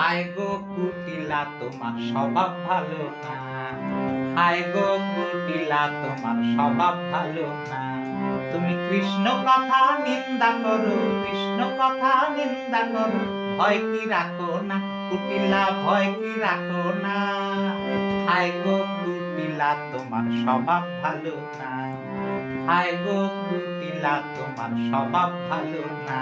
হায় গো কুটিলা, তোমার স্বভাব ভালো না। হায় গো কুটিলা, তোমার স্বভাব ভালো না। তুমি কৃষ্ণ কথা নিন্দা করো, কৃষ্ণ কথা নিন্দা করো। ভয় কি রাখো না, কুটিলা, ভয় কি রাখো না। হায় গো কুটিলা, তোমার স্বভাব ভালো না। হায় গো কুটিলা, তোমার স্বভাব ভালো না।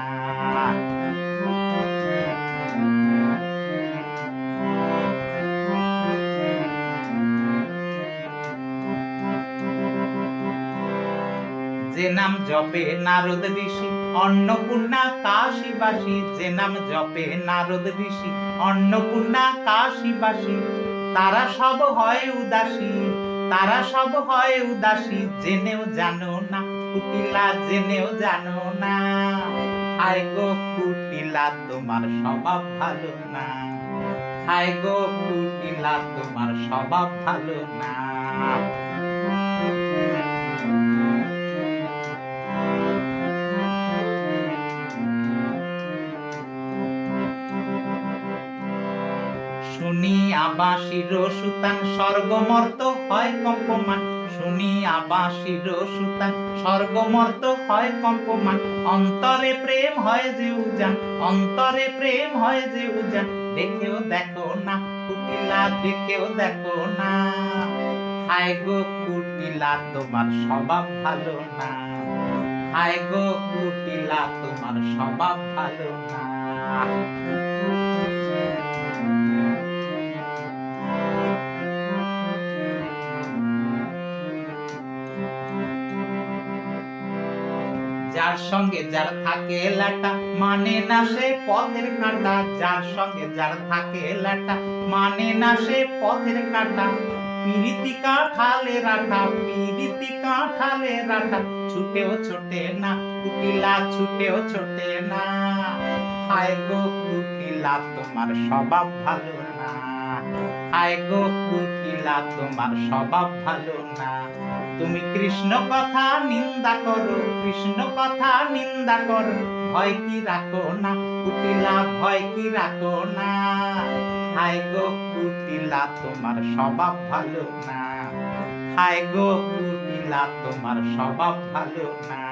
যে নাম জপে নারদ ঋষি, অন্নপূর্ণা কাশীবাসী। যে নাম জপে নারদ ঋষি, অন্নপূর্ণা কাশীবাসী। তারা সব হয় উদাসী, তারা সব হয় উদাসী। জেনেও জানো না, কুটিলা জেনেও জানো না। হায় গো কুটিলা, তোমার স্বভাব ভালো না। হায় গো কুটিলা, তোমার স্বভাব ভালো না। শুনি আবাসির সুতান, স্বর্গমর্ত হয় কম্পমান। শুনি আবাসির সুতান, স্বর্গমর্ত হয় কম্পমান। অন্তরে প্রেম হয় যে উজান, অন্তরে প্রেম হয় যে উজান। দেখেও দেখো না, কুটিলা দেখেও দেখো না। হায় গো কুটিলা, তোমার স্বভাব ভালো না। হায় গো কুটিলা, তোমার স্বভাব ভালো না। যার সঙ্গে যার থাকে লাটা মানে না সে পথের কাঁটা। যার সঙ্গে যার থাকে লাটা মানে না সে পথের কাঁটা। পিরিতি কাঁঠালে রাটা পিরিতি কাঁঠালে রাটা। ছুটেও ছোটে না, কুটিলা ছুটেও ছোটে না। হায় গো কুটিলা, তোমার স্বভাব ভালো না। হায় গো কুটিলা, তোমার স্বভাব ভালো না। তুমি কৃষ্ণ কথা নিন্দা করো, কৃষ্ণ কথা নিন্দা করো, ভয় কি রাখো না, কুটিলা ভয় কি রাখো না। হায় গো কুটিলা, তোমার স্বভাব ভালো না। হায় গো কুটিলা, তোমার স্বভাব ভালো না।